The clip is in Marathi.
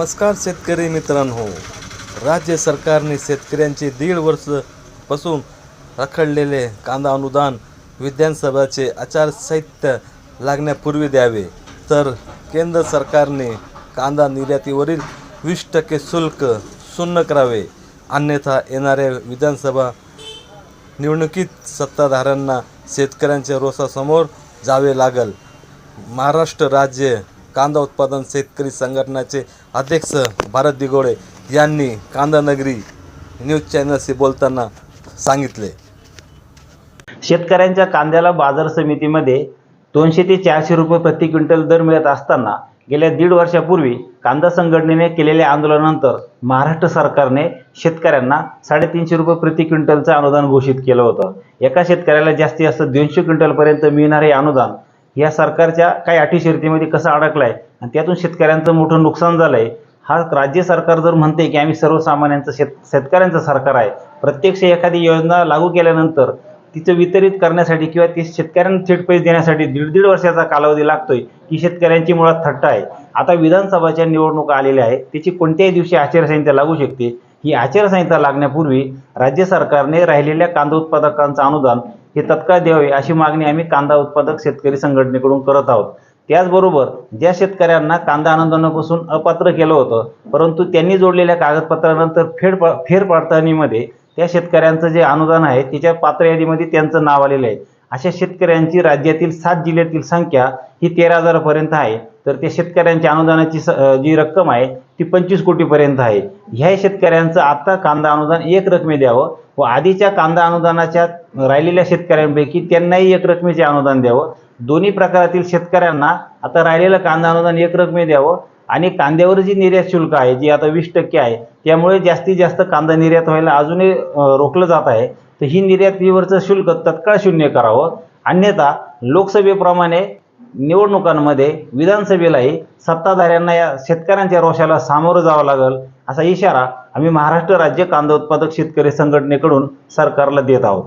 नमस्कार शेतकरी मित्रांनो. राज्य सरकारने शेतकऱ्यांचे दीड वर्षपासून रखडलेले कांदा अनुदान विधानसभाचे आचारसाहित्य लागण्यापूर्वी द्यावे. तर केंद्र सरकारने कांदा निर्यातीवरील वीस टक्के शुल्क शून्य करावे. अन्यथा येणाऱ्या विधानसभा निवडणुकीत सत्ताधाऱ्यांना शेतकऱ्यांच्या रोषासमोर जावे लागल. महाराष्ट्र राज्य कांदा उत्पादन शेतकरी संघटनाचे अध्यक्ष भारत दिगोळे यांनी कांदा नगरी न्यूज चॅनलशी बोलताना सांगितले. शेतकऱ्यांच्या कांद्याला बाजार समितीमध्ये दोनशे ते चारशे रुपये प्रति क्विंटल दर मिळत असताना गेल्या दीड वर्षापूर्वी कांदा संघटनेने केलेल्या आंदोलनानंतर महाराष्ट्र सरकारने शेतकऱ्यांना साडेतीनशे रुपये प्रति क्विंटलचं अनुदान घोषित केलं होतं. एका शेतकऱ्याला जास्तीत जास्त दोनशे क्विंटलपर्यंत मिळणारे अनुदान या सरकारच्या काही अटी शर्तीमध्ये कसं अडकलाय आणि त्यातून शेतकऱ्यांचं मोठं नुकसान झालंय हा राज्य सरकार जर म्हणते की आम्ही सर्वसामान्यांचं शेत शेतकऱ्यांचं सरकार आहे प्रत्यक्ष एखादी योजना लागू केल्यानंतर तिचं वितरित करण्यासाठी किंवा ती शेतकऱ्यांना थेट पैसे देण्यासाठी दीड दीड वर्षाचा कालावधी लागतोय ही शेतकऱ्यांची मुळात थट्टा आहे. आता विधानसभाच्या निवडणुका आलेल्या आहेत त्याची कोणत्याही दिवशी आचारसंहिता लागू शकते. ही आचारसंहिता लागण्यापूर्वी राज्य सरकारने राहिलेल्या कांदा उत्पादकांचं अनुदान ही तत्काळ द्यावे अशी मागणी आम्ही कांदा उत्पादक शेतकरी संघटनेकडून करत आहोत. त्याचबरोबर ज्या शेतकऱ्यांना कांदा अनुदानापासून अपात्र केलं होतं परंतु त्यांनी जोडलेल्या कागदपत्रानंतर फेड फेरपडताळणीमध्ये त्या शेतकऱ्यांचं जे अनुदान आहे त्याच्या पात्र यादीमध्ये त्यांचं नाव आलेलं आहे. अशा शेतकऱ्यांची राज्यातील सात जिल्ह्यातील संख्या ही तेरा हजारापर्यंत आहे. तर त्या शेतकऱ्यांच्या अनुदानाची स जी रक्कम आहे ती पंचवीस कोटीपर्यंत आहे. ह्या शेतकऱ्यांचं आत्ता कांदा अनुदान एक रकमे द्यावं व आधीच्या कांदा अनुदानाच्या राहिलेल्या शेतकऱ्यांपैकी त्यांनाही एक रकमेचे अनुदान द्यावं. दोन्ही प्रकारातील शेतकऱ्यांना आता राहिलेलं कांदा अनुदान एक रकमे द्यावं आणि कांद्यावर जी निर्यात शुल्क आहे जी आता वीस टक्के आहे त्यामुळे जास्तीत जास्त कांदा निर्यात व्हायला अजूनही रोखलं जात आहे. तर ही निर्यातीवरचं शुल्क तत्काळ शून्य करावं. अन्यथा लोकसभेप्रमाणे निवडणुकांमध्ये विधानसभेलाही सत्ताधाऱ्यांना या शेतकऱ्यांच्या रोषाला सामोरं जावं लागेल असा इशारा आम्ही महाराष्ट्र राज्य कांदा उत्पादक शेतकरी संघटनेकडून सरकारला देत आहोत.